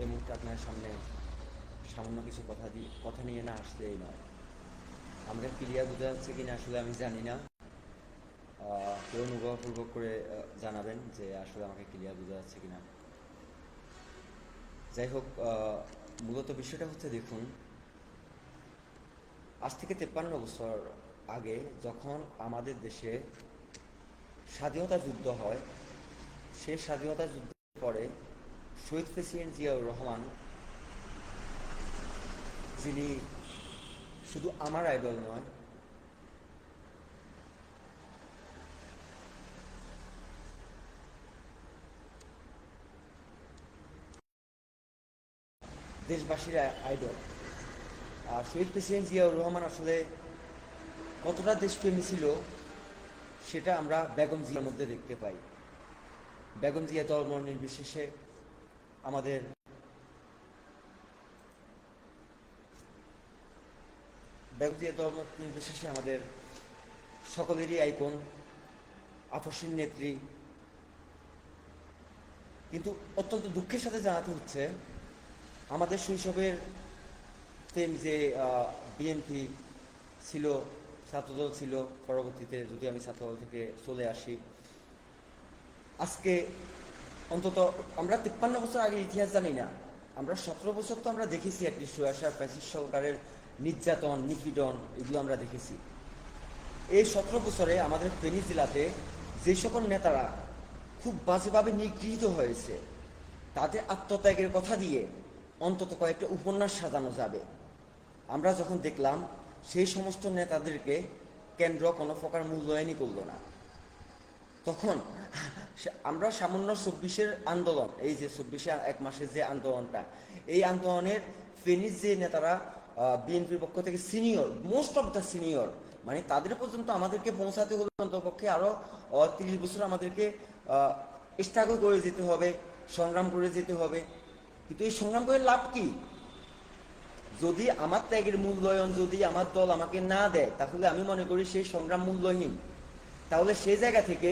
এই মুহূর্তে আপনার সামনে সামান্য কিছু কথা দিয়ে কথা নিয়ে না আসলেই নয়। আমরা ক্লিয়ার বোঝা যাচ্ছে কিনা আসলে আমি জানি না। কেউ অনুগ্রহপূর্বক করে জানাবেন যে আসলে আমাকে ক্লিয়ার বোঝা যাচ্ছে কিনা। যাই হোক মূলত বিষয়টা হচ্ছে দেখুন, আজ থেকে তেপ্পান্ন বছর আগে যখন আমাদের দেশে স্বাধীনতা যুদ্ধ হয়, সেই স্বাধীনতা যুদ্ধের পরে শহীদ প্রেসিডেন্ট জিয়াউর রহমান যিনি শুধু আমার আইডল নয় দেশবাসীর আইডল। আর শহীদ প্রেসিডেন্ট জিয়াউর রহমান আসলে কতটা দেশপ্রেমী ছিল, সেটা আমরা বেগম জিয়ার মধ্যে দেখতে পাই। বেগম জিয়া ধর্ম নির্বিশেষে আমাদের ব্যক্তিগত নির্বিশেষে আমাদের সকলেরই আইকন, আপসীন নেত্রী। কিন্তু অত্যন্ত দুঃখের সাথে জানাতে হচ্ছে, আমাদের শৈশবের তেম যে বিএনপি ছিল, ছাত্রদল ছিল, পরবর্তীতে যদি আমি ছাত্রদল থেকে চলে আসি, আজকে অন্তত আমরা তিপ্পান্ন বছর আগে ইতিহাস জানি না। আমরা সতেরো বছর তো আমরা দেখেছি একটি সুয়াশা প্যাসিস সরকারের নির্যাতন, নিপীড়ন এগুলো আমরা দেখেছি। এই সতেরো বছরে আমাদের ফেনী জেলাতে যে সকল নেতারা খুব বাজেভাবে নিগৃহীত হয়েছে তাদের আত্মত্যাগের কথা দিয়ে অন্তত কয়েকটা উপন্যাস সাজানো যাবে। আমরা যখন দেখলাম, সেই সমস্ত নেতাদেরকে কেন্দ্র কোনো প্রকার মূল্যায়নই করল না। তখন আমরা সামান্য চব্বিশের আন্দোলন, এই যে চব্বিশে এক মাসের যে আন্দোলনটা, এই আন্দোলনের ফেনীর যে নেতারা বিএনপির পক্ষ থেকে senior, most of the senior মানে তাদের পর্যন্ত আমাদেরকে পৌঁছাতে হলে অন্তপক্ষে আরও তিরিশ বছর আমাদেরকে স্ট্রাগল করে যেতে হবে, সংগ্রাম করে যেতে হবে। কিন্তু এই সংগ্রাম করে লাভ কি? যদি আমার ত্যাগের মূল্যায়ন, যদি আমার দল আমাকে না দেয়, তাহলে আমি মনে করি সেই সংগ্রাম মূল্যহীন। তাহলে সেই জায়গা থেকে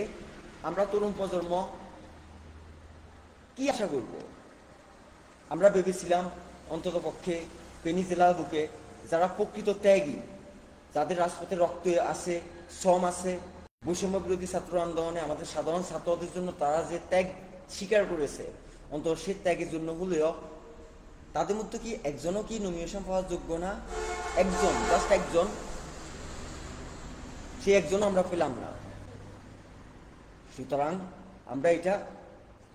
আমরা তরুণ প্রজন্ম কি আশা করব? আমরা ভেবেছিলাম অন্তত পক্ষে জেলার বুকে যারা প্রকৃত ত্যাগী, যাদের রাজপথে রক্ত আছে, শ্রম আছে, বৈষম্য বিরোধী ছাত্র আন্দোলনে আমাদের সাধারণ ছাত্রদের জন্য তারা যে ত্যাগ স্বীকার করেছে, অন্তত সে ত্যাগের জন্য হলেও তাদের মধ্যে কি একজনও কি নমিনেশন পাওয়ার যোগ্য না? একজন জাস্ট একজন। সে একজন আমরা পেলাম না। সুতরাং আমরা এটা,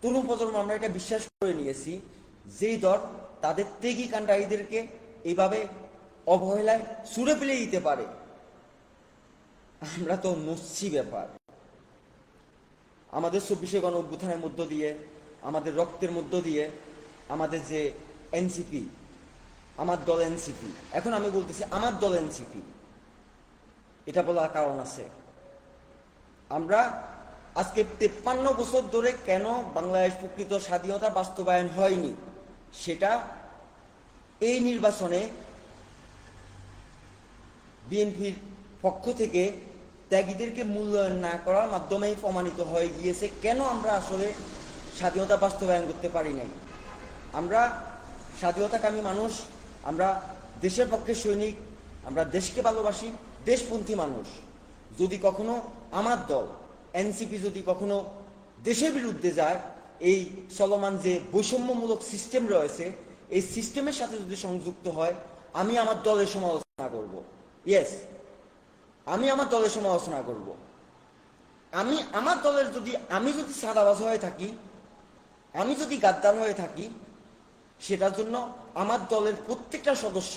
তরুণ প্রজন্ম আমরা এটা বিশ্বাস করে নিয়েছি, যেই দল তাদের ত্যাগী কাণ্ডারীদেরকে এইভাবে অবহেলায় সুরে ফেলে দিতে পারে। আমরা তো নচ্ছি ব্যাপার। আমাদের চব্বিশে গণ অভ্যুত্থানের মধ্য দিয়ে, আমাদের রক্তের মধ্য দিয়ে, আমাদের যে এনসিপি আমার দল এনসিপি এখন আমি বলতেছি আমার দল এনসিপি এটা বলার কারণ আছে। আমরা আজকে তেপ্পান্ন বছর ধরে কেন বাংলাদেশ প্রকৃত স্বাধীনতা বাস্তবায়ন হয়নি? সেটা এই নির্বাচনে বিএনপির পক্ষ থেকে ত্যাগীদেরকে মূল্যায়ন না করার মাধ্যমেই প্রমাণিত হয়ে গিয়েছে কেন আমরা আসলে স্বাধীনতা বাস্তবায়ন করতে পারি নাই। আমরা স্বাধীনতাকামী মানুষ, আমরা দেশের পক্ষে সৈনিক, আমরা দেশকে ভালোবাসি, দেশপন্থী মানুষ। যদি কখনো আমার দল এনসিপি যদি কখনো দেশের বিরুদ্ধে যায়, এই চলমান যে বৈষম্যমূলক সিস্টেম রয়েছে, এই সিস্টেমের সাথে যদি সংযুক্ত হয়, আমি আমার দলের সমালোচনা করব। ইয়েস আমি আমার দলের সমালোচনা করব। আমি, আমার দলের যদি, আমি যদি সাদাবাজ হয়ে থাকি, আমি যদি গাদ্দার হয়ে থাকি, সেটার জন্য আমার দলের প্রত্যেকটা সদস্য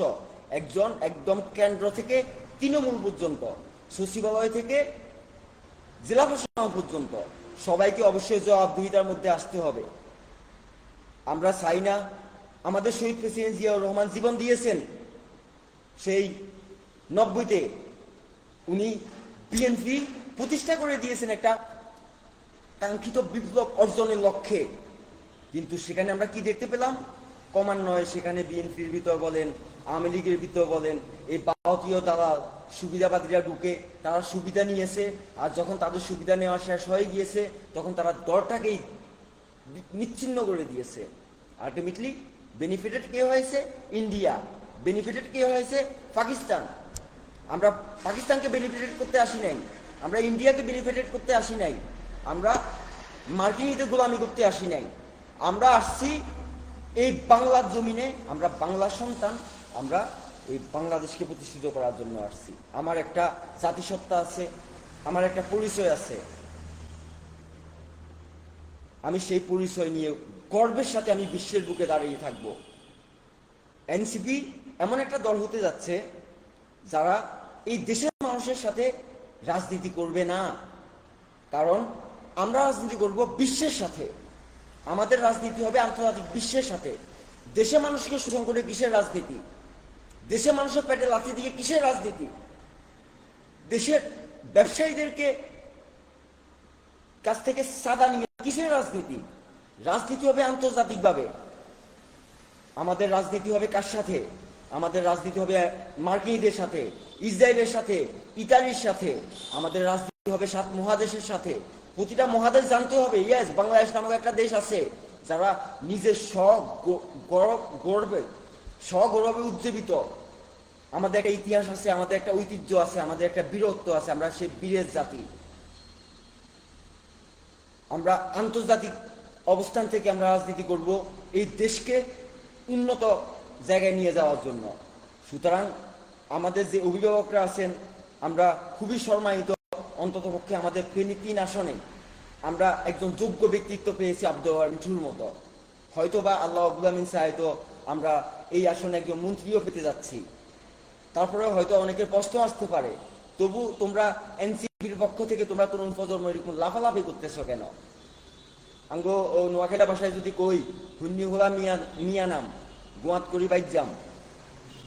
একজন, একদম কেন্দ্র থেকে তৃণমূল পর্যন্ত, সচিবালয় থেকে জেলা প্রশাসন পর্যন্ত সবাইকে অবশ্যই জবাবদিহিতার মধ্যে আসতে হবে। আমরা চাই না আমাদের শহীদ প্রেসিডেন্ট জিয়াউর রহমান জীবন দিয়েছেন, সেই নব্বইতে উনি বিএনপি প্রতিষ্ঠা করে দিয়েছেন একটা কাঙ্ক্ষিত বিপ্লব অর্জনের লক্ষ্যে। কিন্তু সেখানে আমরা কি দেখতে পেলাম? ক্রমান্বয়ে সেখানে বিএনপির ভিতর বলেন, আওয়ামী লীগের ভিতর বলেন, এই ভারতীয় তারা সুবিধাবাদীরা ঢুকে, তারা সুবিধা নিয়েছে আর যখন তাদের সুবিধা নেওয়া শেষ হয়ে গিয়েছে, তখন তারা দরটাকেই নিচ্ছিন্ন করে দিয়েছে। আলটিমেটলি বেনিফিটেড কে হয়েছে? ইন্ডিয়া বেনিফিটেড কে হয়েছে? পাকিস্তান আমরা পাকিস্তানকে বেনিফিটেড করতে আসি নাই। আমরা ইন্ডিয়াকে বেনিফিটেড করতে আসি নাই। আমরা মার্কিনীতে গোলামি করতে আসি নাই। আমরা আসছি এই বাংলার জমিনে। আমরা বাংলা সন্তান। আমরা এই বাংলাদেশকে প্রতিষ্ঠিত করার জন্য আসছি। আমার একটা জাতিসত্তা আছে, আমার একটা পরিচয় আছে। আমি সেই পরিচয় নিয়ে গর্বের সাথে আমি বিশ্বের বুকে দাঁড়িয়ে থাকব। এনসিপি এমন একটা দল হতে যাচ্ছে, যারা এই দেশের মানুষের সাথে রাজনীতি করবে না। কারণ আমরা রাজনীতি করব বিশ্বের সাথে। আমাদের রাজনীতি হবে আন্তর্জাতিক বিশ্বের সাথে। দেশে মানুষকে শোষণ করে কিসের রাজনীতি? দেশে মানুষের পেটে লাথি দিয়ে কিসের রাজনীতি? দেশের ব্যবসায়ীদেরকে কাছ থেকে সাদা নিয়ে কিসের রাজনীতি? রাজনীতি হবে আন্তর্জাতিকভাবে। আমাদের রাজনীতি হবে কার সাথে? আমাদের রাজনীতি হবে মার্কিনীদের সাথে, ইসরায়েলের সাথে, ইতালির সাথে। আমাদের রাজনীতি হবে সাত মহাদেশের সাথে। প্রতিটা মহাদেশ জানতে হবে ইয়াস বাংলাদেশ নামক একটা দেশ আছে যারা নিজের স্বগৌরব গর্বে স্বগৌরবে উজ্জীবিত। আমাদের একটা ইতিহাস আছে, আমাদের একটা ঐতিহ্য আছে, আমাদের একটা বীরত্ব আছে, আমরা সেই বীরের জাতি। আমরা আন্তর্জাতিক অবস্থান থেকে আমরা রাজনীতি করব এই দেশকে উন্নত জায়গায় নিয়ে যাওয়ার জন্য। সুতরাং আমাদের যে অভিভাবকরা আছেন, আমরা খুবই সম্মানিত। অন্ততপক্ষে আমাদের ফেনী তিন আসনে আমরা একজন যোগ্য ব্যক্তিত্ব পেয়েছি আব্দুল মতো। হয়তো বা আল্লাহ আব্দুল আমিন আমরা এই আসনে একজন মন্ত্রীও পেতে যাচ্ছি। তারপরে হয়তো অনেকের প্রশ্ন আসতে পারে, তবু তোমরা এনসিপির পক্ষ থেকে তোমরা তরুণ প্রজন্ম এরকম লাফালাফি করতেছো কেন? আঙ্গ, ও নোয়াখালী ভাষায় যদি কই, হুন্নি হোলা মিয়া মিয়া নাম, গোয়াত করি বাইক যাম।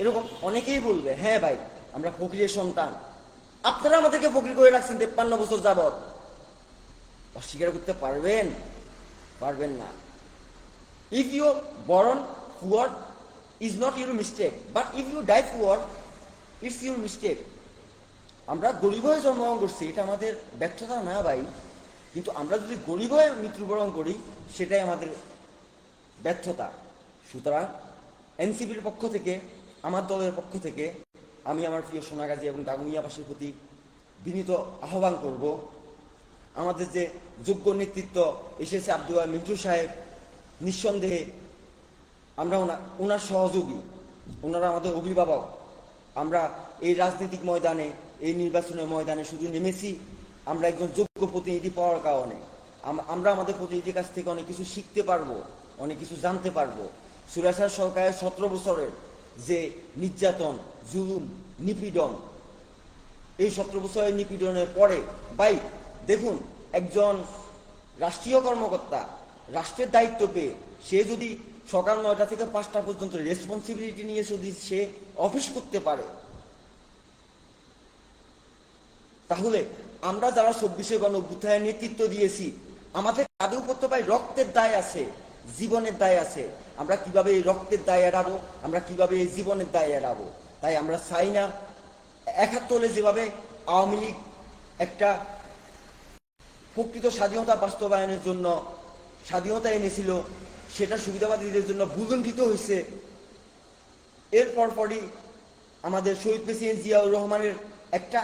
এরকম অনেকেই বলবে হ্যাঁ ভাই, আমরা ফকিরের সন্তান। আপনারা আমাদেরকে ফকির করে রাখছেন তেপ্পান্ন বছর যাবৎ। অস্বীকার করতে পারবেন? পারবেন না। If you born poor is not your mistake but if you die poor it's your mistake আমরা গরিব হয়ে জন্মগ্রহণ করছি, এটা আমাদের ব্যর্থতা না ভাই। কিন্তু আমরা যদি গরিব হয়ে মৃত্যুবরণ করি, সেটাই আমাদের ব্যর্থতা। সুতরাং এনসিপির পক্ষ থেকে, আমার দলের পক্ষ থেকে, আমি আমার প্রিয় সোনাগাজী এবং দাগুনিয়াবাসীর প্রতি বিনীত আহ্বান করব। আমাদের যে যোগ্য নেতৃত্ব এসেছে আব্দুল মিন্টু সাহেব নিঃসন্দেহে আমরা ওনা- ওনার সহযোগী, ওনারা আমাদের অভিভাবক। আমরা এই রাজনৈতিক ময়দানে, এই নির্বাচনের ময়দানে শুধু নেমেছি, আমরা একজন যোগ্য প্রতিনিধি পাওয়ার কারণে। আমরা আমাদের প্রতিনিধির কাছ থেকে অনেক কিছু শিখতে পারব, অনেক কিছু জানতে পারব। সুরেশার সরকারের সতেরো বছরের যে নির্যাতন, জুলুম, নিপীড়ন, এই সতেরো বছরের নিপীড়নের পরে, ভাই, দেখুন, একজন রাষ্ট্রীয় কর্মকর্তা রাষ্ট্রের দায়িত্ব পেয়ে সে যদি সকাল নয়টা থেকে পাঁচটা পর্যন্ত রেসপন্সিবিলিটি নিয়ে যদি সে অফিস করতে পারে, তাহলে আমরা যারা চব্বিশে গণ নেতৃত্ব দিয়েছি, আমাদের কাদের উপর রক্তের দায় আছে, জীবনের দায় আছে। আমরা কীভাবে এই রক্তের দায় এড়াবো? আমরা কীভাবে এই জীবনের দায় এড়াবো? তাই আমরা চাই না একাত্তরে যেভাবে আওয়ামী লীগ একটা প্রকৃত স্বাধীনতা বাস্তবায়নের জন্য স্বাধীনতা এনেছিল, সেটা সুবিধাবাদীদের জন্য ভূলুণ্ঠিত হয়েছে। এরপর পরই আমাদের শহীদ প্রেসিডেন্ট জিয়াউর রহমানের একটা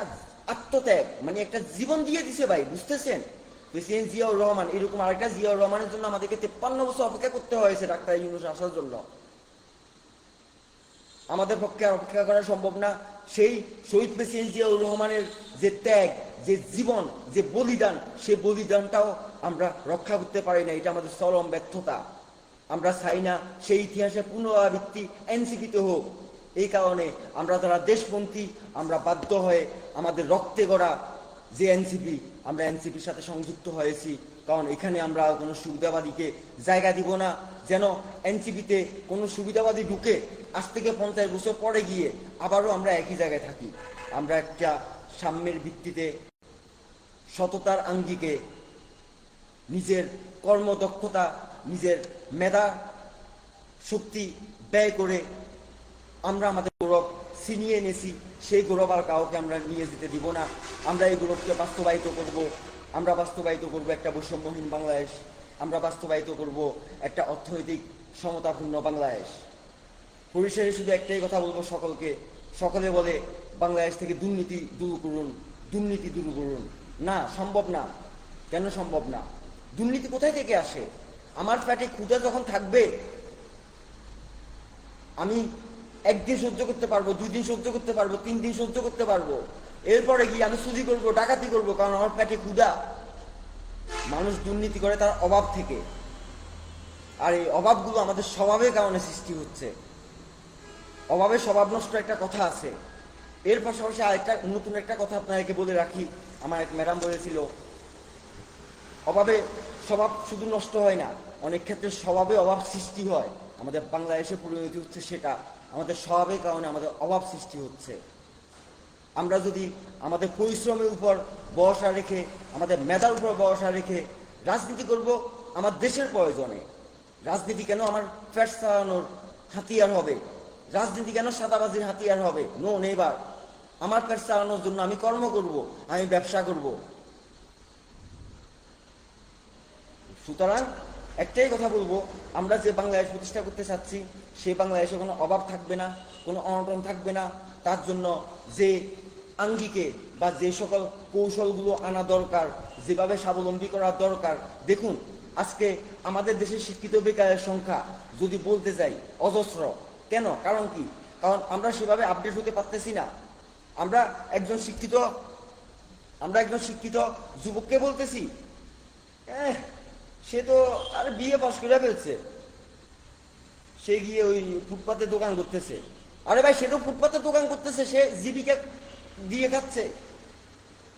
আত্মত্যাগ মানে একটা জীবন দিয়ে দিছে ভাই, বুঝতেছেন? প্রেসিডেন্ট জিয়াউর রহমান, এরকম আরেকটা জিয়াউর রহমানের জন্য আমাদেরকে তেপ্পান্ন বছর অপেক্ষা করতে হয়েছে ডাক্তার ইউনুস আসার জন্য। আমাদের পক্ষে অপেক্ষা করা সম্ভব না। সেই শহীদ প্রেসিডেন্ট জিয়াউর রহমানের যে ত্যাগ, যে জীবন, যে বলিদান, সেই বলিদানটাও আমরা রক্ষা করতে পারি না। এটা আমাদের চরম ব্যর্থতা। আমরা চাই না সেই ইতিহাসের পুনরাবৃত্তি এনসিপিতে হোক। এই কারণে আমরা যারা দেশপন্থী, আমরা বাধ্য হয়ে আমাদের রক্তে গড়া যে এনসিপি, আমরা এনসিপির সাথে সংযুক্ত হয়েছি। কারণ এখানে আমরা কোনো সুবিধাবাদীকে জায়গা দিব না। যেন এনসিপিতে কোনো সুবিধাবাদী ঢুকে আজ থেকে পঞ্চাশ বছর পরে গিয়ে আবারও আমরা একই জায়গায় থাকি। আমরা একটা সাম্যের ভিত্তিতে সততার আঙ্গিকে নিজের কর্মদক্ষতা, নিজের মেধা, শক্তি ব্যয় করে আমরা আমাদের গৌরব ছিনিয়ে এনেছি। সেই গৌরব আর কাউকে আমরা নিয়ে যেতে দিব না। আমরা এই গৌরবকে বাস্তবায়িত করব। আমরা বাস্তবায়িত করব একটা বৈষম্যহীন বাংলাদেশ। আমরা বাস্তবায়িত করব একটা অর্থনৈতিক সমতাপূর্ণ বাংলাদেশ। পরিশেষে শুধু একটাই কথা বলব সকলকে। সকলে বলে, বাংলাদেশ থেকে দুর্নীতি দূর করুন, দুর্নীতি দূর করুন। না, সম্ভব না। কেন সম্ভব না? দুর্নীতি কোথায় থেকে আসে? আমার পেটে ক্ষুদা যখন থাকবে, আমি একদিন সহ্য করতে পারব দুই দিন সহ্য করতে পারব, তিন দিন সহ্য করতে পারব। এরপরে গিয়ে আমি চুরি করব, ডাকাতি করব, কারণ আমার পেটে ক্ষুধা। মানুষ দুর্নীতি করে তার অভাব থেকে। আর এই অভাবগুলো আমাদের স্বভাবের কারণে সৃষ্টি হচ্ছে। অভাবে স্বভাব নষ্ট একটা কথা আছে। এর পাশাপাশি আরেকটা নতুন একটা কথা আপনাদেরকে বলে রাখি। আমার এক ম্যাডাম বলেছিল, অভাবে স্বভাব শুধু নষ্ট হয় না, অনেক ক্ষেত্রে স্বভাবে অভাব সৃষ্টি হয়। আমাদের বাংলাদেশে পরিণতি হচ্ছে সেটা। আমাদের স্বভাবের কারণে আমাদের অভাব সৃষ্টি হচ্ছে। আমরা যদি আমাদের পরিশ্রমের উপর ভরসা রেখে, আমাদের মেধার উপর ভরসা রেখে রাজনীতি করব আমার দেশের প্রয়োজনে। রাজনীতি কেন আমার ফ্যাট চালানোর হাতিয়ার হবে? রাজনীতি কেন সাদাবাজির হাতিয়ার হবে? নো নেবার আমার ফ্যাট চালানোর জন্য আমি কর্ম করব, আমি ব্যবসা করব। সুতরাং একটাই কথা বলব, আমরা যে বাংলাদেশ প্রতিষ্ঠা করতে চাচ্ছি সেই বাংলাদেশে কোনো অভাব থাকবে না, কোনো অনটন থাকবে না। তার জন্য যে আঙ্গিকে বা যে সকল কৌশলগুলো আনা দরকার, যেভাবে স্বাবলম্বী করা দরকার। দেখুন, আজকে আমাদের দেশের শিক্ষিত বেকারের সংখ্যা যদি বলতে যাই, অজস্র। কেন? কারণ কি? কারণ আমরা সেভাবে আপডেট হতে পারতেছি না। আমরা একজন শিক্ষিত, আমরা একজন শিক্ষিত যুবককে বলতেছি সে তো আর বিয়ে পাশ করে ফেলছে। সে গিয়ে ওই ফুটপাতে দোকান করতেছে। আরে ভাই, সে তো ফুটপাতে দোকান করতেছে, সে জীবিকা দিয়ে খাচ্ছে।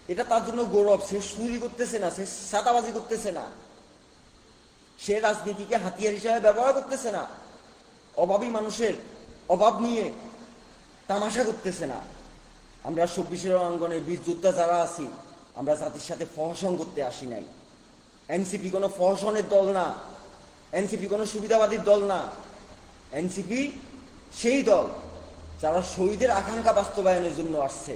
এটা তার জন্য গৌরব। সে চুরি করতেছে না, সে সাদাবাজি করতেছে না। সে রাজনীতিকে হাতিয়ার হিসাবে ব্যবহার করতেছে না। অভাবী মানুষের অভাব নিয়ে তামাশা করতেছে না। আমরা চব্বিশের অঙ্গনে বীর যোদ্ধা যারা আছি, আমরা জাতির সাথে ফহসন করতে আসি নাই। এনসিপি কোনো ফহসনের দল না। এনসিপি কোনো সুবিধাবাদীর দল না। এনসিপি সেই দল। যারা শহীদের আকাঙ্ক্ষা বাস্তবায়নের জন্য আসছে,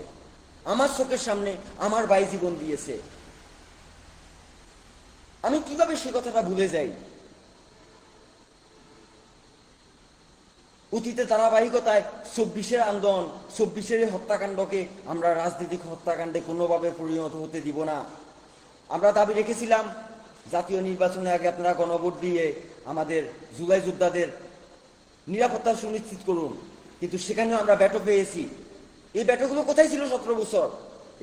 আমার চোখের সামনে আমার ভাই জীবন দিয়েছে। আমি কীভাবে সে কথাটা ভুলে যাই? অতীতে ধারাবাহিকতায় চব্বিশের আন্দোলন, চব্বিশের হত্যাকাণ্ডকে আমরা রাজনৈতিক হত্যাকাণ্ডে কোনোভাবে পরিণত হতে দিব না। আমরা দাবি রেখেছিলাম, জাতীয় নির্বাচনে আগে আপনারা গণভোট দিয়ে আমাদের জুলাই যোদ্ধাদের নিরাপত্তা সুনিশ্চিত করুন। কিন্তু সেখানেও আমরা ব্যাটো পেয়েছি। এই ব্যাটোগুলো কোথায় ছিল সতেরো বছর?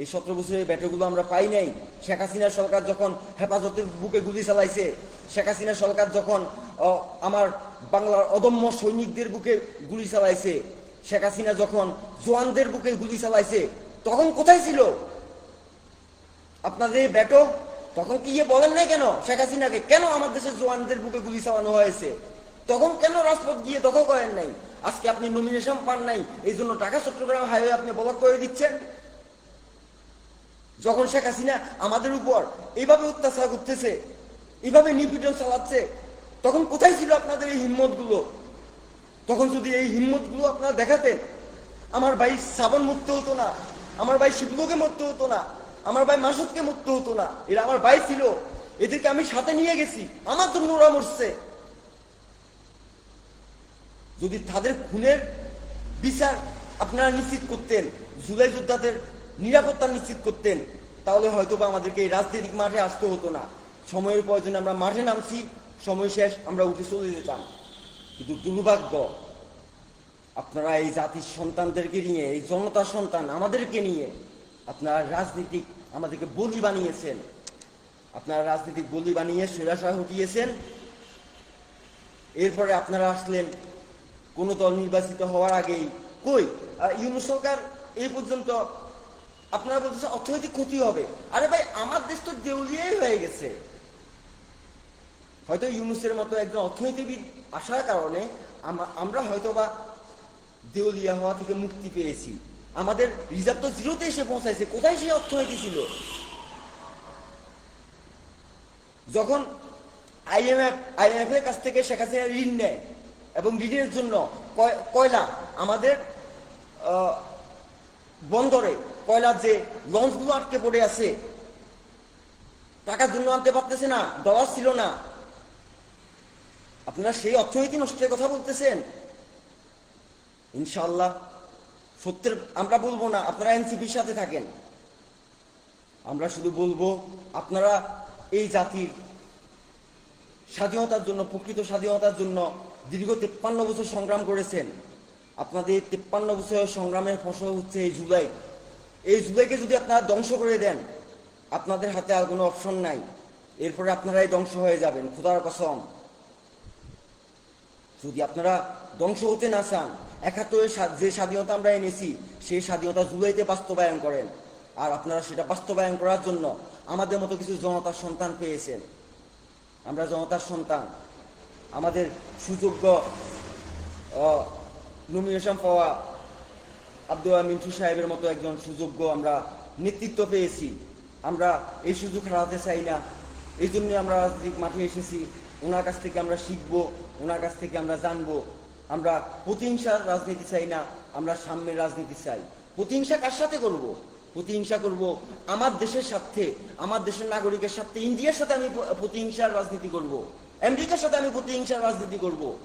এই সতেরো বছরের ব্যাটোগুলো আমরা পাই নাই। শেখ হাসিনা সরকার যখন হেফাজতের বুকে গুলি চালাইছে, শেখ হাসিনা সরকার যখন আমার বাংলার অদম্য সৈনিকদের বুকে গুলি চালাইছে, শেখ হাসিনা যখন জোয়ানদের বুকে গুলি চালাইছে, তখন কোথায় ছিল? আপনাদের ব্যাটো তখন কি ইয়ে বলেন নাই কেন শেখ হাসিনাকে? কেন আমার দেশের জোয়ানদের বুকে গুলি চালানো হয়েছে? তখন কেন রাজপথ গিয়ে দখল করেন নাই? আজকে আপনি নমিনেশন পান নাই এই জন্য ঢাকা, চট্টগ্রাম হাইওয়ে আপনি ব্লক করে দিচ্ছেন। যখন শেখ হাসিনা আমাদের উপর এইভাবে অত্যাচার করতেছে, এইভাবে নিপীড়ন চালাচ্ছে, তখন কোথায় ছিল আপনাদের এই হিম্মতগুলো তখন যদি এই হিম্মতগুলো আপনারা দেখাতেন, আমার ভাই শ্রাবণ মুক্ত হতো না, আমার ভাই শিবলুকে মুক্ত হতো না, আমার ভাই মাসুদকে মুক্ত হতো না, এরা আমার ভাই ছিল, এদেরকে আমি সাথে নিয়ে গেছি, আমার জন্য ওরা মরছে যদি তাদের খুনের বিচার আপনারা নিশ্চিত করতেন, জুলাই যোদ্ধাদের নিরাপত্তা নিশ্চিত করতেন, তাহলে হয়তো বা আমাদেরকে এই রাজনৈতিক মাঠে আসতে হতো না। সময়ের প্রয়োজনে আমরা মাঠে নামছি, সময় শেষ, আমরা উঠে চলে যেতাম। কিন্তু দুর্ভাগ্য, আপনারা এই জাতির সন্তানদেরকে নিয়ে, এই জনতার সন্তান আমাদেরকে নিয়ে আপনারা রাজনীতিক আমাদেরকে বলি বানিয়েছেন। আপনারা রাজনীতিক বলি বানিয়ে সুরাশা হটিয়েছেন এরপরে আপনারা আসলেন কোন দল নির্বাচিত হওয়ার আগেই। কই? ইউনুস সরকার এই পর্যন্ত আপনারা বলতেছেন অর্থনৈতিক ক্ষতি হবে। আরে ভাই, আমার দেশ তো দেউলিয়াই হয়ে গেছে। হয়তো ইউনুসের মতো একজন অর্থনীতিবিদ আসার কারণে আমরা হয়তো বা দেউলিয়া হওয়া থেকে মুক্তি পেয়েছি। আমাদের রিজার্ভ তো জিরোতে এসে পৌঁছাইছে। কোথায় সেই অর্থনীতি ছিল? যখন আইএমএফ আইএমএফ এর কাছ থেকে শেখ হাসিনা ঋণ নেয় এবং ঋণের জন্য কয়লা আমাদের বন্দরে কয়লার যে লঞ্চগুলো আটকে পড়ে আছে, টাকার জন্য আনতে পারতেছে না ডলার ছিল না। আপনারা সেই অর্থনীতি নষ্টের কথা বলতেছেন। ইনশাল্লাহ সত্যের আমরা বলব না, আপনারা এনসিপির সাথে থাকেন। আমরা শুধু বলব, আপনারা এই জাতির স্বাধীনতার জন্য, প্রকৃত স্বাধীনতার জন্য দীর্ঘ তেপ্পান্ন বছর সংগ্রাম করেছেন। আপনাদের তেপ্পান্ন বছর সংগ্রামের ফসল হচ্ছে এই জুলাই। এই জুলাইকে যদি আপনারা ধ্বংস করে দেন, আপনাদের হাতে আর কোনো অপশন নাই। এরপরে আপনারাই ধ্বংস হয়ে যাবেন। খুদার কসম। যদি আপনারা ধ্বংস হতে না চান একাত্তরের স্বা- যে স্বাধীনতা আমরা এনেছি, সেই স্বাধীনতা জুলাইতে বাস্তবায়ন করেন। আর আপনারা সেটা বাস্তবায়ন করার জন্য আমাদের মতো কিছু জনতার সন্তান পেয়েছেন। আমরা জনতার সন্তান। আমাদের সুযোগ্য নমিনেশন পাওয়া আব্দুল মিন্টু সাহেবের মতো একজন সুযোগ্য আমরা নেতৃত্ব পেয়েছি। আমরা এই সুযোগ হারাতে চাই না। এই জন্য আমরা রাজনৈতিক মাঠে এসেছি। ওনার কাছ থেকে আমরা শিখব, ওনার কাছ থেকে আমরা জানব। আমরা প্রতিহিংসার রাজনীতি চাই না, আমরা সাম্যের রাজনীতি চাই। প্রতিহিংসা কার সাথে করব? প্রতিহিংসা করব আমার দেশের স্বার্থে, আমার দেশের নাগরিকের স্বার্থে, ইন্ডিয়ার সাথে আমি প্রতিহিংসার রাজনীতি করব। আমেরিকার সাথে আমি প্রতিহিংসার রাজনীতি করব।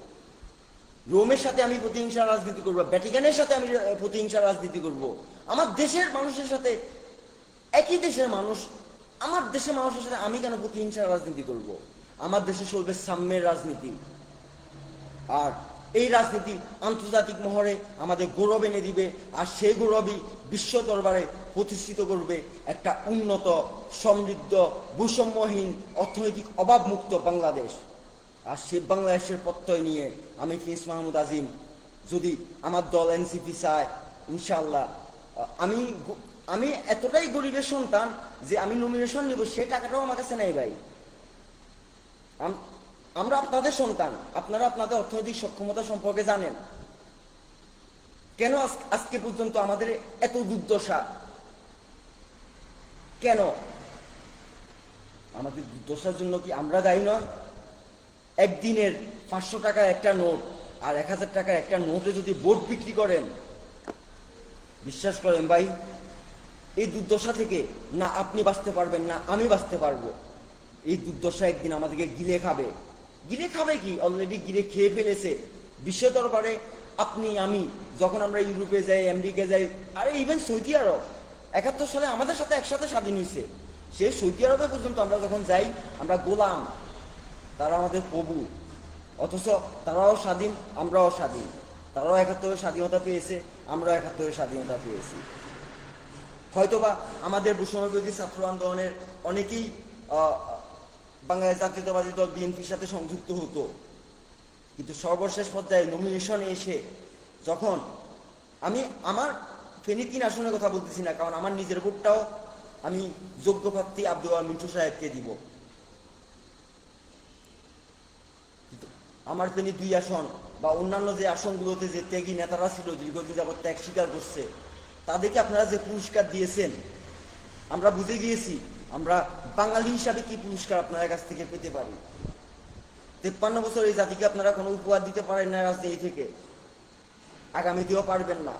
রোমের সাথে আমি প্রতিহিংসার রাজনীতি করব। ভ্যাটিকানের সাথে আমি প্রতিহিংসার রাজনীতি করব। আমার দেশের মানুষের সাথে, একই দেশের মানুষ, আমার দেশের মানুষের সাথে আমি কেন প্রতিহিংসার রাজনীতি করব? আমার দেশে চলবে সাম্যের রাজনীতি। আর এই রাজনীতি আন্তর্জাতিক মহরে আমাদের গৌরব এনে দিবে। আর সেই গৌরবই বিশ্ব দরবারে প্রতিষ্ঠিত করবে একটা উন্নত, সমৃদ্ধ, বৈষম্যহীন, অর্থনৈতিক অভাবমুক্ত বাংলাদেশ। আর সে বাংলাদেশের প্রত্যয় নিয়ে আমি ফিস মাহমুদ আজিম, যদি আমার দল এনসিপি চায় ইনশাল্লাহ আমি আমি এতটাই গরিবের সন্তান যে আমি নমিনেশন নিব, সে টাকাটাও আমার কাছে নেই ভাই। আম- আমরা আপনাদের সন্তান, আপনারা আপনাদের অর্থনৈতিক সক্ষমতা সম্পর্কে জানেন। কেন আজ- আজকে পর্যন্ত আমাদের এত দুর্দশা? কেন? আমাদের দুর্দশার জন্য কি আমরা দায়ী নয়? একদিনের পাঁচশো টাকার একটা নোট আর এক হাজার টাকার একটা নোটে যদি বোট বিক্রি করেন, বিশ্বাস করেন ভাই, এই দুর্দশা থেকে না আপনি বাঁচতে পারবেন, না আমি বাঁচতে পারব। এই দুর্দশা একদিন আমাদেরকে গিলে খাবে। গিলে খাবে কি? অলরেডি গিলে খেয়ে ফেলেছে। বিশ্ব দরবারে আপনি, আমি, যখন আমরা ইউরোপে যাই আমেরিকা যাই, আরে ইভেন সৌদি আরব একাত্তর সালে আমাদের সাথে একসাথে স্বাধীন হয়েছে। সে সৌদি আরবে পর্যন্ত আমরা যখন যাই, আমরা গোলাম, তারা আমাদের প্রভু। অথচ তারাও স্বাধীন, আমরাও স্বাধীন। তারাও একাত্তরের স্বাধীনতা পেয়েছে, আমরাও একাত্তরের স্বাধীনতা পেয়েছি। হয়তোবা আমাদের বৈষম্যবিরোধী ছাত্র আন্দোলনের অনেকেই বাংলাদেশ জাতীয়তাবাদী দল বিএনপির সাথে সংযুক্ত হতো। কিন্তু সর্বশেষ পর্যায়ে নমিনেশনে এসে যখন আমি আমার ফেনী তিন আসনের কথা বলতেছি না, কারণ আমার নিজের ভোটটাও আমি যোগ্য প্রার্থী আব্দুল মিন্টু সাহেবকে দিব। আমার ফেনী দুই আসন বা অন্যান্য যে আসনগুলোতে যে ত্যাগী নেতারা ছিল দীর্ঘদিন যাবত ত্যাগ স্বীকার করছে, তাদেরকে আপনারা যে পুরস্কার দিয়েছেন, আমরা বুঝে গিয়েছি আমরা বাঙালি হিসাবে কি পুরস্কার আপনাদের কাছ থেকে পেতে পারি। তেপ্পান্ন বছর এই জাতিকে আপনারা কোনো উপহার দিতে পারেন না রাজনীতি থেকে। আগামীতেও পারবেন না।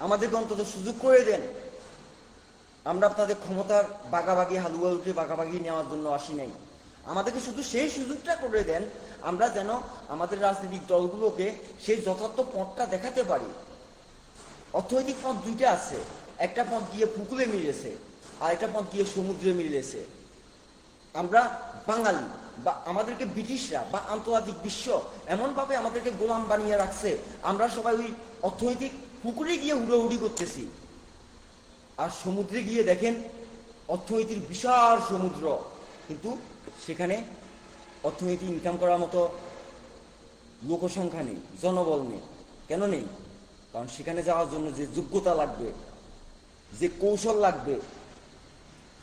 আমাদেরকে অন্তত সুযোগ করে দেন। আমরা আপনাদের ক্ষমতার বাগাবাগি, হালুয়া উঠে বাগাবাগি নেওয়ার জন্য আসি নাই। আমাদেরকে শুধু সেই সুযোগটা করে দেন, আমরা যেন আমাদের রাজনৈতিক দলগুলোকে সেই যথার্থ পথটা দেখাতে পারি। অর্থনৈতিক পথ দুইটা আছে। একটা পথ গিয়ে পুকুরে মিলেছে, আর একটা পথ গিয়ে সমুদ্রে মিলেছে। আমরা বাঙালি বা আমাদেরকে ব্রিটিশরা বা আন্তর্জাতিক বিশ্ব এমনভাবে আমাদেরকে গোলাম বানিয়ে রাখছে। আমরা সবাই ওই অর্থনৈতিক পুকুরে গিয়ে হুড়োহুড়ি করতেছি। আর সমুদ্রে গিয়ে দেখেন, অর্থনীতির বিশাল সমুদ্র। কিন্তু সেখানে অর্থনীতি ইনকাম করার মতো লোকসংখ্যা নেই, জনবল নেই। কেন নেই? কারণ সেখানে যাওয়ার জন্য যে যোগ্যতা লাগবে, যে কৌশল লাগবে,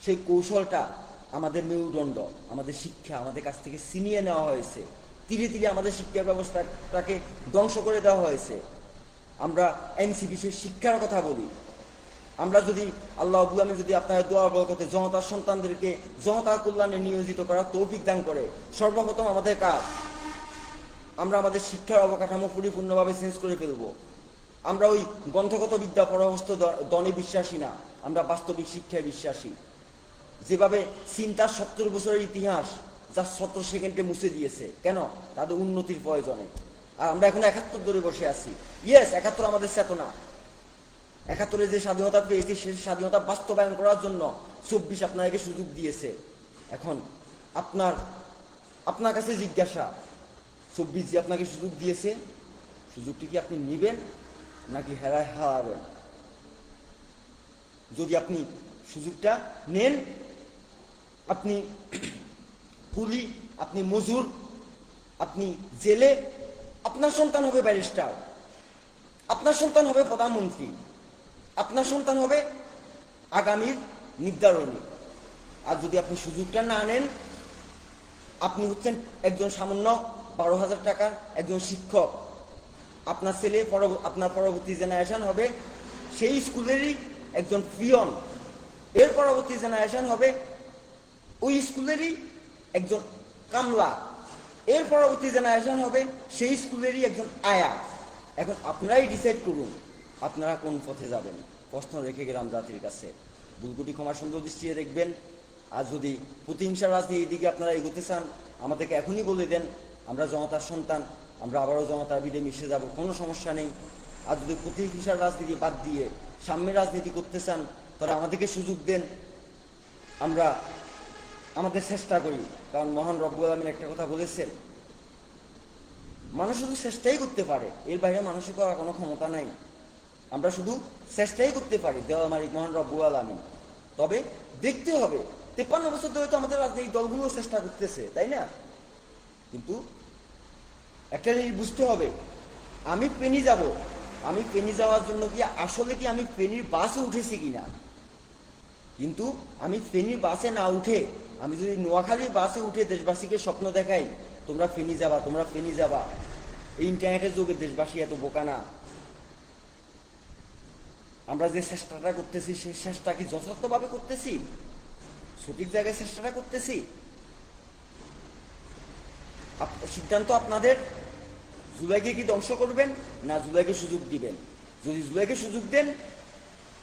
সেই কৌশলটা আমাদের মেরুদণ্ড, আমাদের শিক্ষা, আমাদের কাছ থেকে ছিনিয়ে নেওয়া হয়েছে। ধীরে ধীরে আমাদের শিক্ষা ব্যবস্থাটাকে ধ্বংস করে দেওয়া হয়েছে। আমরা এনসিপিসির শিক্ষার কথা বলি। আমরা যদি আল্লাহ আবুল যদি আপনার দোয়া বরকতে জনতার সন্তানদেরকে জনতার কল্যাণে নিয়োজিত করার তৌফিক দান করে, সর্বপ্রথম আমাদের কাজ, আমরা আমাদের শিক্ষার অবকাঠামো পরিপূর্ণভাবে চেঞ্জ করে ফেলব। আমরা ওই গ্রন্থগত বিদ্যা পরহস্ত দ- দনে বিশ্বাসী না, আমরা বাস্তবিক শিক্ষায় বিশ্বাসী। যেভাবে চিন্তার সত্তর বছরের ইতিহাস যা সত্তর সেকেন্ডে মুছে দিয়েছে, কেন? তাদের উন্নতির প্রয়োজনে। আর আমরা এখন একাত্তর ধরে বসে আছি। ইয়েস একাত্তর আমাদের চেতনা। একাত্তরে যে স্বাধীনতা পেয়েছি, সেই স্বাধীনতা বাস্তবায়ন করার জন্য চব্বিশ আপনাকে সুযোগ দিয়েছে। এখন আপনার আপনার কাছে জিজ্ঞাসা, চব্বিশ যে আপনাকে সুযোগ দিয়েছে? সুযোগটি কি আপনি নেবেন নাকি হেরায় হারাবেন? যদি আপনি সুযোগটা নেন, আপনি কুলি আপনি মজুর, আপনি জেলে আপনার সন্তান হবে ব্যারিস্টার। আপনার সন্তান হবে প্রধানমন্ত্রী। আপনার সন্তান হবে আগামীর নির্ধারণী। আর যদি আপনি সুযোগটা না আনেন আপনি হচ্ছেন একজন সামান্য বারো হাজার টাকার একজন শিক্ষক। আপনার ছেলে আপনার পরবর্তী জেনারেশন হবে সেই স্কুলেরই একজন পিয়ন। এর পরবর্তী জেনারেশন হবে ওই স্কুলেরই একজন কামলা। এর পরবর্তী জেনারেশন হবে, সেই স্কুলেরই একজন আয়া এখন আপনারাই ডিসাইড করুন, আপনারা কোন পথে যাবেন। প্রশ্ন রেখে গেলাম জাতির কাছে। ভুলকুটি ক্ষমা সুন্দর দৃষ্টিতে দেখবেন। আর যদি প্রতিহিংসা রাজনীতির দিকে আপনারা এগোতে চান, আমাদেরকে এখনই বলে দেন, আমরা জনতার সন্তান, আমরা আবারও জনতার বিদে মিশে যাব, কোনো সমস্যা নেই। আর যদি প্রতিহিংসার রাজনীতি বাদ দিয়ে সাম্যের রাজনীতি করতে চান, তাহলে আমাদেরকে সুযোগ দেন। আমরা আমাদের চেষ্টা করি। কারণ মহান রব্বুল একটা কথা বলেছেন, মানুষ শুধু চেষ্টাই করতে পারে, এর বাইরে মানুষের করার কোনো ক্ষমতা নাই। আমরা শুধু চেষ্টাই করতে পারি, দেওয়া মহান রব্বুল আলমিন। তবে দেখতে হবে, তেপ্পান্ন বছর ধরে তো আমাদের রাজনৈতিক দলগুলো চেষ্টা করতেছে, তাই না? কিন্তু একটা জিনিস বুঝতে হবে, আমি পেনি যাব, আমি পেনি যাওয়ার জন্য কি, আসলে কি আমি পেনির বাসে উঠেছি কিনা? কিন্তু আমি ফেনীর বাসে না উঠে আমি যদি নোয়াখালীর বাসে উঠে দেশবাসীকে স্বপ্ন দেখাই, তোমরা ফেনি যাবা, তোমরা ফেনি যাবা। ইন্টারনেটের যুগে দেশবাসী এত বোকা না। আমরা যে চেষ্টাটা করতেছি, সেই চেষ্টা কি যথার্থভাবে করতেছি? সঠিক জায়গায় চেষ্টাটা করতেছি? সিদ্ধান্ত আপনাদের? জুলাইকে কি ধ্বংস করবেন, না জুলাইকে সুযোগ দিবেন? যদি জুলাইকে সুযোগ দেন,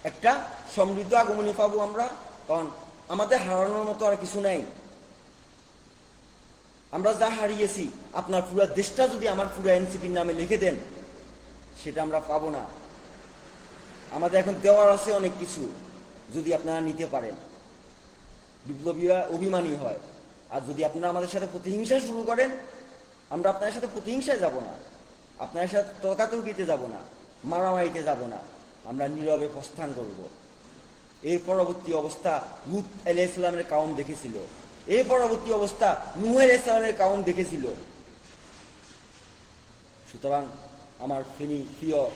একটা সমৃদ্ধ আগমনী পাবো আমরা, কারণ আমাদের হারানোর মতো আর কিছু নাই। আমরা যা হারিয়েছি, আপনার পুরো দেশটা যদি আমার পুরো এনসিপির নামে লিখে দেন, সেটা আমরা পাবো না। আমাদের এখন দেওয়ার আছে অনেক কিছু, যদি আপনারা নিতে পারেন। বিপ্লবীরা অভিমানী হয়। আর যদি আপনারা আমাদের সাথে প্রতিহিংসা শুরু করেন, আমরা আপনার সাথে প্রতিহিংসায় যাব না। আপনার সাথে তর্কাতর্কিতে যাব না, মারামারিতে যাব না। আমরা নীরবে প্রস্থান করব। এর পরবর্তী অবস্থা লুত আলাহ ইসলামের কাউন দেখেছিল। এই পরবর্তী অবস্থা নুহ ইসলামের কাউন দেখেছিল। সুতরাং আমার ফেনী, প্রিয়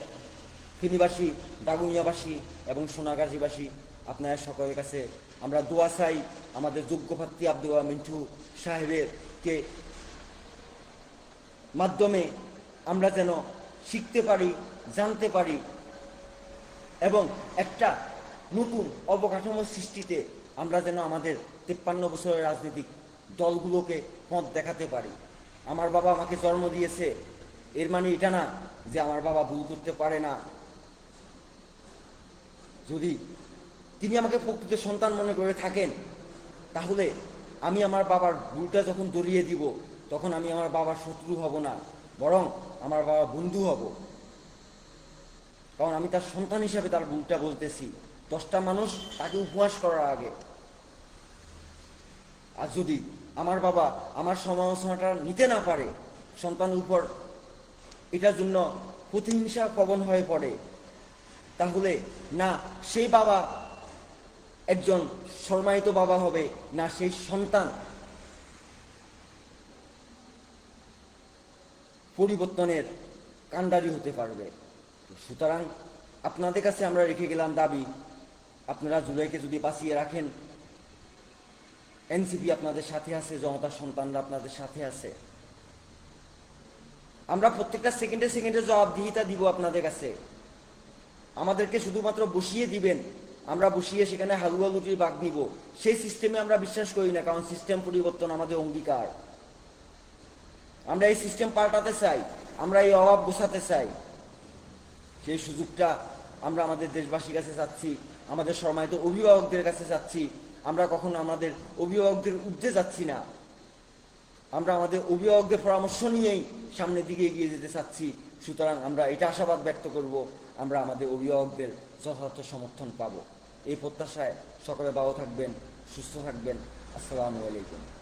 ফেনীবাসী দাগুনিয়াবাসী এবং সোনাগাজীবাসী, আপনার সকলের কাছে আমরা দোয়া চাই আমাদের যোগ্য প্রার্থী আব্দুল মিন্টু সাহেবের কে মাধ্যমে আমরা যেন শিখতে পারি, জানতে পারি এবং একটা নতুন অবকাঠামো সৃষ্টিতে আমরা যেন আমাদের তেপ্পান্ন বছরের রাজনৈতিক দলগুলোকে পথ দেখাতে পারি। আমার বাবা আমাকে জন্ম দিয়েছে। এর মানে এটা না যে আমার বাবা ভুল করতে পারে না। যদি তিনি আমাকে প্রকৃত সন্তান মনে করে থাকেন, তাহলে আমি আমার বাবার ভুলটা যখন দরিয়ে দিব, তখন আমি আমার বাবার শত্রু হব না, বরং আমার বাবা বন্ধু হব। কারণ আমি তার সন্তান হিসাবে তার ভুলটা বলতেছি। দশটা মানুষ তাকে উপহাস করার আগে। আর যদি আমার বাবা আমার সমালোচনাটা নিতে না পারে, সন্তানের উপর এটার জন্য প্রতিহিংসা প্রবণ হয়ে পড়ে, তাহলে না সেই বাবা একজন সম্মানিত বাবা হবে, না সেই সন্তান পরিবর্তনের কাণ্ডারি হতে পারবে। সুতরাং আপনাদের কাছে আমরা রেখে গেলাম দাবি আপনারা জুলাইকে যদি বাঁচিয়ে রাখেন, এনসিপি আপনাদের সাথে আছে জনতার সন্তানরা আপনাদের সাথে আছে। আমরা প্রত্যেকটা সেকেন্ডে সেকেন্ডে জবাবদিহিতা দিব আপনাদের কাছে। আমাদেরকে শুধুমাত্র বসিয়ে দিবেন, আমরা বসিয়ে সেখানে হালুয়া লুটির বাঘ নিব সেই সিস্টেমে আমরা বিশ্বাস করি না, কারণ সিস্টেম পরিবর্তন আমাদের অঙ্গীকার। আমরা এই সিস্টেম পাল্টাতে চাই, আমরা এই অভাব বোঝাতে চাই। সেই সুযোগটা আমরা আমাদের দেশবাসীর কাছে চাচ্ছি। আমাদের সম্মানিত অভিভাবকদের কাছে যাচ্ছি। আমরা কখনো আমাদের অভিভাবকদের ঊর্ধ্বে যাচ্ছি না। আমরা আমাদের অভিভাবকদের পরামর্শ নিয়েই সামনের দিকে এগিয়ে যেতে চাচ্ছি। সুতরাং আমরা এটা আশাবাদ ব্যক্ত করব, আমরা আমাদের অভিভাবকদের যথার্থ সমর্থন পাব। এই প্রত্যাশায় সকলে ভালো থাকবেন, সুস্থ থাকবেন। আসসালামু আলাইকুম।